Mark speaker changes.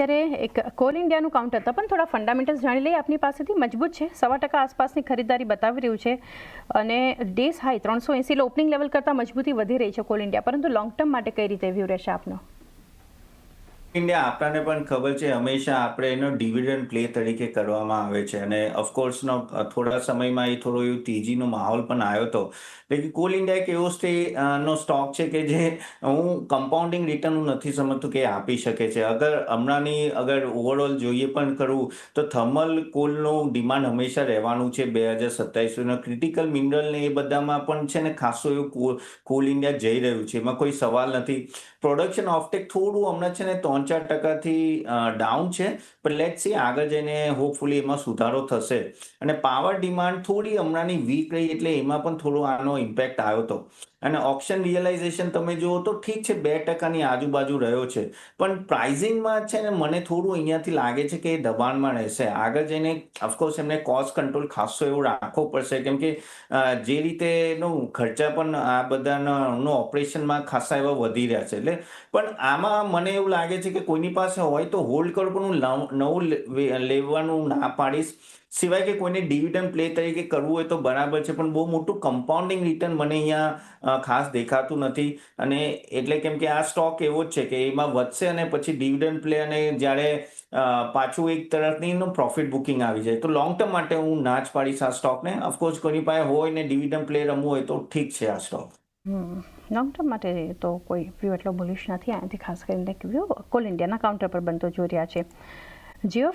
Speaker 1: અત્યારે એક call ઇન્ડિયાનું counter હતા, પણ થોડા ફંડામેન્ટલ્સ જાણી લઈએ. આપની પાસેથી મજબૂત છે. સવા ટકા આસપાસની ખરીદારી બતાવી રહ્યું છે અને ડેઝ હાઈ ત્રણસો એંસી ઓપનિંગ લેવલ કરતાં મજબૂતી વધી રહી છે કોલ ઇન્ડિયા. પરંતુ લોંગ ટર્મ માટે કઈ રીતે વ્યૂ રહેશે આપનો?
Speaker 2: ઇન્ડિયા આપણને પણ ખબર છે, હંમેશા આપણે એનો ડિવિડન્ડ પ્લે તરીકે કરવામાં આવે છે. અને ઓફકોર્સનો થોડા સમયમાં એ થોડો એવું તેજીનો માહોલ પણ આવ્યો હતો. લેકિન કોલ ઇન્ડિયા એક એવો સ્ટે નો સ્ટોક છે કે જે હું કમ્પાઉન્ડિંગ રિટર્ન હું નથી સમજતું કે આપી શકે છે. અગર હમણાંની અગર ઓવરઓલ જોઈએ પણ કરવું તો થર્મલ કોલનું ડિમાન્ડ હંમેશા રહેવાનું છે બે હજાર સત્તાવીસનો ક્રિટિકલ મિનરલ એ બધામાં પણ છે ને ખાસો એવું કોલ ઇન્ડિયા જઈ રહ્યું છે. એમાં કોઈ સવાલ નથી. પ્રોડક્શન ઓફટેક થોડું હમણાં છે ને ત્રણ ચાર ટકાથી ડાઉન છે, પણ લેટ સી આગળ જઈને હોપફુલી એમાં સુધારો થશે. અને પાવર ડિમાન્ડ થોડી હમણાંની વીક રહી એટલે એમાં પણ થોડો આનો ઇમ્પેક્ટ આવ્યો હતો અને ઓપ્શન રિયલાઇઝેશન તમે જુઓ તો ઠીક છે, બે ટકાની આજુબાજુ રહ્યો છે. પણ પ્રાઇઝિંગમાં છે ને મને થોડું અહીંયાથી લાગે છે કે એ દબાણમાં રહેશે. આગળ જઈને ઓફકોર્સ એમને કોસ્ટ કંટ્રોલ ખાસો એવો રાખવો પડશે. કેમ કે જે રીતે એનું ખર્ચા પણ આ બધાના ઓપરેશનમાં ખાસા એવા વધી રહ્યા છે. એટલે પણ આમાં મને એવું લાગે છે કે કોઈની પાસે હોય તો હોલ્ડ કરો, પણ હું નવું લેવાનું ના પાડીશ. સિવાય કે કોઈને ડિવિડન્ડ પ્લે તરીકે કરવું હોય તો બરાબર છે, પણ બહુ મોટું કમ્પાઉન્ડિંગ રિટર્ન મને અહીંયા ખાસ દેખાતું નથી. અને એટલે કેમ કે આ સ્ટોક એવો જ છે કે એમાં વધશે અને પછી ડિવિડન્ડ પ્લે અને જ્યારે પાછું એક તરફની પ્રોફિટ બુકિંગ આવી જાય. તો લોંગ ટર્મ માટે હું ના જ પાડીશ આ સ્ટોકને. ઓફકોર્સ કોઈની પાસે હોય ને ડિવિડન્ડ પ્લે રમવું હોય તો ઠીક છે આ સ્ટોક.
Speaker 1: લોંગ ટર્મ માટે તો કોઈ વ્યૂ એટલો બુલિશ નથી. આનાથી ખાસ કરીને વ્યૂ કોલ ઇન્ડિયાના કાઉન્ટર પર બનતો જોઈ રહ્યા છે. જીઓ